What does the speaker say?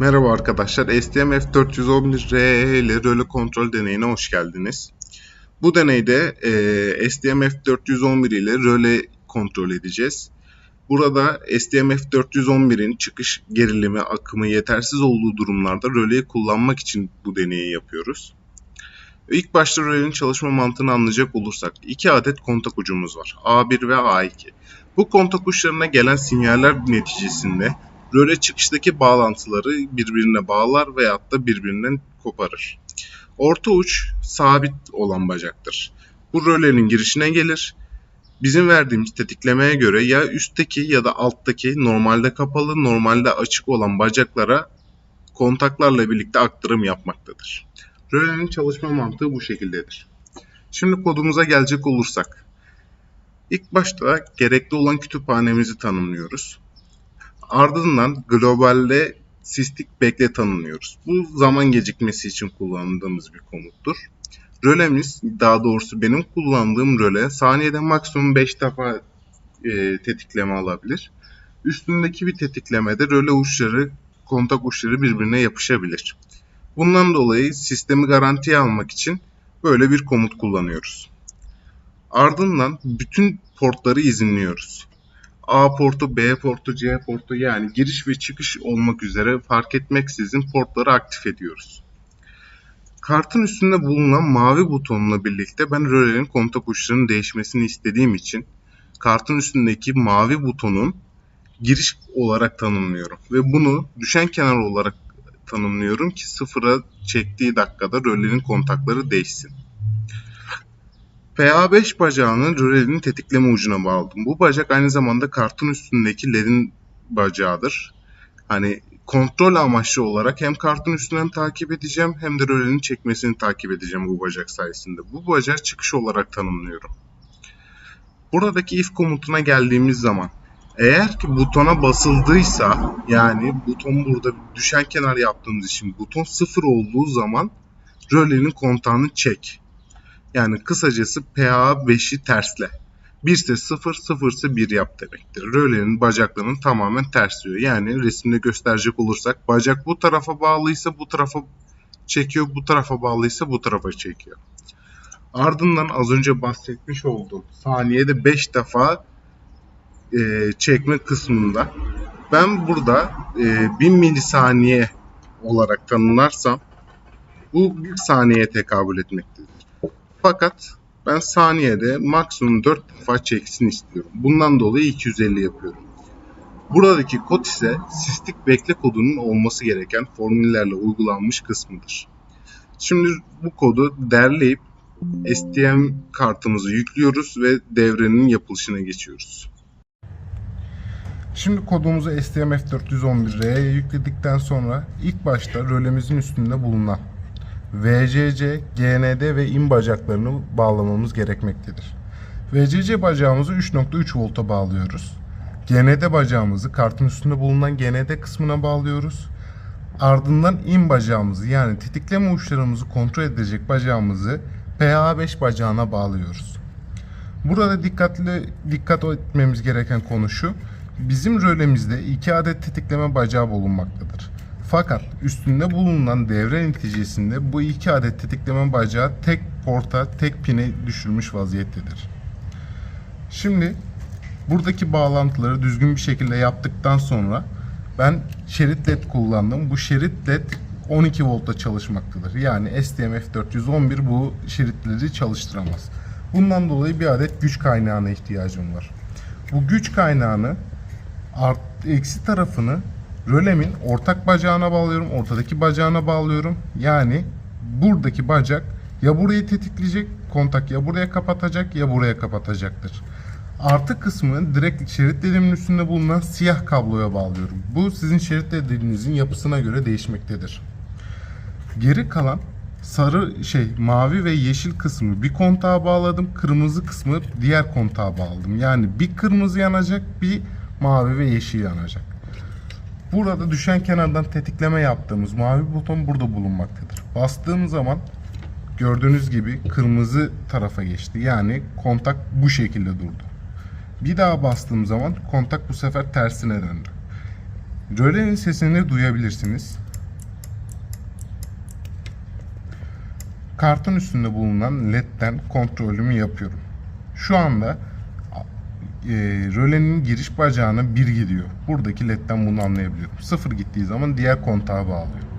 Merhaba arkadaşlar, STM F411R ile röle kontrol deneyine hoş geldiniz. Bu deneyde e, STM F411 ile röle kontrol edeceğiz. Burada STM F411'in çıkış gerilimi, akımı yetersiz olduğu durumlarda röleyi kullanmak için bu deneyi yapıyoruz. İlk başta rölenin çalışma mantığını anlayacak olursak iki adet kontak ucumuz var. A1 ve A2. Bu kontak uçlarına gelen sinyaller neticesinde röle çıkıştaki bağlantıları birbirine bağlar veyahut da birbirinden koparır. Orta uç sabit olan bacaktır. Bu rölenin girişine gelir. Bizim verdiğimiz tetiklemeye göre ya üstteki ya da alttaki normalde kapalı, normalde açık olan bacaklara kontaklarla birlikte aktarım yapmaktadır. Rölenin çalışma mantığı bu şekildedir. Şimdi kodumuza gelecek olursak. İlk başta gerekli olan kütüphanemizi tanımlıyoruz. Ardından globalde sistik bekle tanımlıyoruz. Bu zaman gecikmesi için kullandığımız bir komuttur. Rölemiz, daha doğrusu benim kullandığım röle saniyede maksimum 5 defa e, tetikleme alabilir. Üstündeki bir tetiklemede röle uçları, kontak uçları birbirine yapışabilir. Bundan dolayı sistemi garantiye almak için böyle bir komut kullanıyoruz. Ardından bütün portları izinliyoruz. A portu, B portu, C portu yani giriş ve çıkış olmak üzere fark etmeksizin portları aktif ediyoruz. Kartın üstünde bulunan mavi butonla birlikte ben rölenin kontak uçlarının değişmesini istediğim için kartın üstündeki mavi butonun giriş olarak tanımlıyorum. Ve bunu düşen kenar olarak tanımlıyorum ki sıfıra çektiği dakikada rölenin kontakları değişsin. PA5 bacağını rölenin tetikleme ucuna bağladım. Bu bacak aynı zamanda kartın üstündeki ledin bacağıdır. Hani kontrol amaçlı olarak hem kartın üstünden takip edeceğim hem de rölenin çekmesini takip edeceğim bu bacak sayesinde. Bu bacağı çıkış olarak tanımlıyorum. Buradaki if komutuna geldiğimiz zaman eğer ki butona basıldıysa yani buton burada düşen kenar yaptığımız için buton sıfır olduğu zaman rölenin kontağını çek. Yani kısacası PA5'i tersle. 1 ise 0, 0 ise 1 yap demektir. Rölenin bacaklarının tamamen tersliyor. Yani resimde gösterecek olursak bacak bu tarafa bağlıysa bu tarafa çekiyor, bu tarafa bağlıysa bu tarafa çekiyor. Ardından az önce bahsetmiş olduğum saniyede 5 defa e, çekme kısmında ben burada e, 1000 milisaniye olarak tanımlarsam bu 1 saniyeye tekabül etmektedir. Fakat ben saniyede maksimum 4 defa çeksin istiyorum. Bundan dolayı 250 yapıyorum. Buradaki kod ise sistik bekle kodunun olması gereken formüllerle uygulanmış kısmıdır. Şimdi bu kodu derleyip STM kartımızı yüklüyoruz ve devrenin yapılışına geçiyoruz. Şimdi kodumuzu STM-F411R'ye yükledikten sonra ilk başta rölemizin üstünde bulunan VCC, GND ve IN bacaklarını bağlamamız gerekmektedir. VCC bacağımızı 3.3 volta bağlıyoruz. GND bacağımızı kartın üstünde bulunan GND kısmına bağlıyoruz. Ardından in bacağımızı yani tetikleme uçlarımızı kontrol edecek bacağımızı PA5 bacağına bağlıyoruz. Burada dikkatli dikkat etmemiz gereken konu şu. Bizim rölemizde iki adet tetikleme bacağı bulunmaktadır. Fakat üstünde bulunan devre neticesinde bu iki adet tetikleme bacağı tek porta, tek pine düşürmüş vaziyettedir. Şimdi buradaki bağlantıları düzgün bir şekilde yaptıktan sonra ben şerit led kullandım. Bu şerit led 12 voltta çalışmaktadır. Yani STM-F411 bu şeritleri çalıştıramaz. Bundan dolayı bir adet güç kaynağına ihtiyacım var. Bu güç kaynağını art, eksi tarafını rölemin ortak bacağına bağlıyorum. Ortadaki bacağına bağlıyorum. Yani buradaki bacak ya burayı tetikleyecek kontak ya buraya kapatacak ya buraya kapatacaktır. Artı kısmı direkt şerit ledimin üstünde bulunan siyah kabloya bağlıyorum. Bu sizin şerit ledinizin yapısına göre değişmektedir. Geri kalan sarı şey mavi ve yeşil kısmı bir kontağa bağladım. Kırmızı kısmı diğer kontağa bağladım. Yani bir kırmızı yanacak, bir mavi ve yeşil yanacak. Burada düşen kenardan tetikleme yaptığımız mavi buton burada bulunmaktadır. Bastığım zaman gördüğünüz gibi kırmızı tarafa geçti. Yani kontak bu şekilde durdu. Bir daha bastığım zaman kontak bu sefer tersine döndü. Rölenin sesini duyabilirsiniz. Kartın üstünde bulunan ledden kontrolümü yapıyorum. Şu anda e, rölenin giriş bacağına 1 gidiyor. Buradaki ledden bunu anlayabiliyorum. 0 gittiği zaman diğer kontağa bağlıyor.